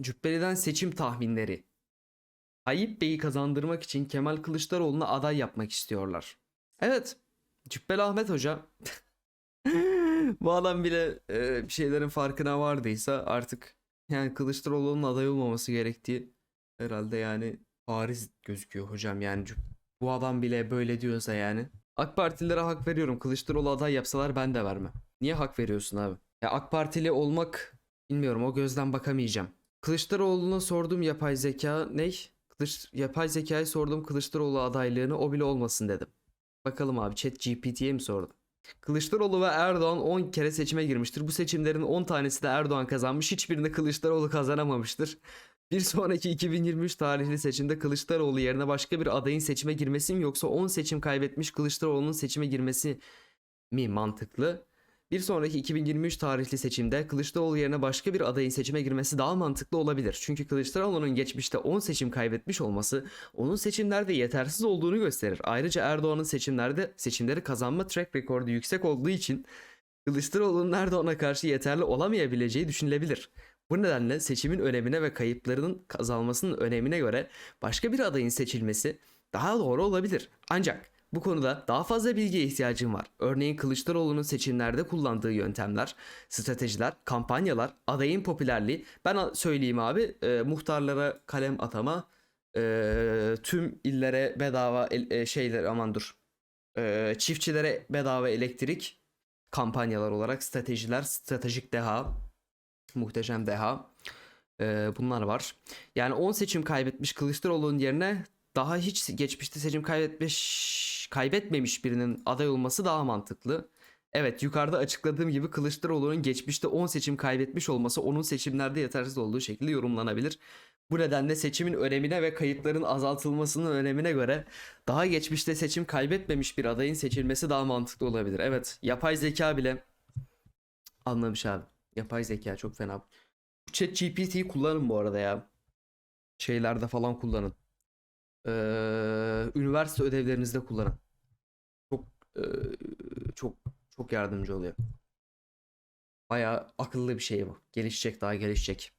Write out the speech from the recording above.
Cübbeli'den seçim tahminleri. Tayyip Bey'i kazandırmak için Kemal Kılıçdaroğlu'na aday yapmak istiyorlar. Evet. Cübbeli Ahmet Hoca bu adam bile e, bir şeylerin farkına vardıysa artık yani Kılıçdaroğlu'nun aday olmaması gerektiği herhalde yani bariz gözüküyor hocam yani bu adam bile böyle diyorsa yani. AK Partililere hak veriyorum. Kılıçdaroğlu aday yapsalar ben de vermem. Niye hak veriyorsun abi? Ya AK Partili olmak bilmiyorum o gözden bakamayacağım. Kılıçdaroğlu'na sorduğum yapay zeka ne? Kılıç, yapay zekayı sordum Kılıçdaroğlu adaylığını o bile olmasın dedim. Bakalım abi chat GPT'ye mi sordum? Kılıçdaroğlu ve Erdoğan 10 kere seçime girmiştir. Bu seçimlerin 10 tanesi de Erdoğan kazanmış. Hiçbirinde Kılıçdaroğlu kazanamamıştır. Bir sonraki 2023 tarihli seçimde Kılıçdaroğlu yerine başka bir adayın seçime girmesi mi yoksa 10 seçim kaybetmiş Kılıçdaroğlu'nun seçime girmesi mi mantıklı? Bir sonraki 2023 tarihli seçimde Kılıçdaroğlu yerine başka bir adayın seçime girmesi daha mantıklı olabilir. Çünkü Kılıçdaroğlu'nun geçmişte 10 seçim kaybetmiş olması onun seçimlerde yetersiz olduğunu gösterir. Ayrıca Erdoğan'ın seçimlerde seçimleri kazanma track rekordu yüksek olduğu için Kılıçdaroğlu'nun Erdoğan'a karşı yeterli olamayabileceği düşünülebilir. Bu nedenle seçimin önemine ve kayıplarının azalmasının önemine göre başka bir adayın seçilmesi daha doğru olabilir. Ancak bu konuda daha fazla bilgiye ihtiyacım var. Örneğin Kılıçdaroğlu'nun seçimlerde kullandığı yöntemler, stratejiler, kampanyalar, adayın popülerliği. Ben söyleyeyim abi, e, muhtarlara kalem atama, e, tüm illere bedava e, şeyler aman dur, e, çiftçilere bedava elektrik kampanyalar olarak stratejiler, stratejik deha, muhteşem deha. e, bunlar var. Yani 10 seçim kaybetmiş Kılıçdaroğlu'nun yerine daha hiç geçmişte seçim kaybetmiş kaybetmemiş birinin aday olması daha mantıklı. Evet yukarıda açıkladığım gibi Kılıçdaroğlu'nun geçmişte 10 seçim kaybetmiş olması onun seçimlerde yetersiz olduğu şekilde yorumlanabilir. Bu nedenle seçimin önemine ve kayıpların azaltılmasının önemine göre daha geçmişte seçim kaybetmemiş bir adayın seçilmesi daha mantıklı olabilir. Evet yapay zeka bile anlamış abi. Yapay zeka çok fena. Chat GPT'yi kullanın bu arada ya. Şeylerde falan kullanın. Ee, üniversite ödevlerinizde kullanın. Çok ee, çok çok yardımcı oluyor. Bayağı akıllı bir şey bu. Gelişecek daha gelişecek.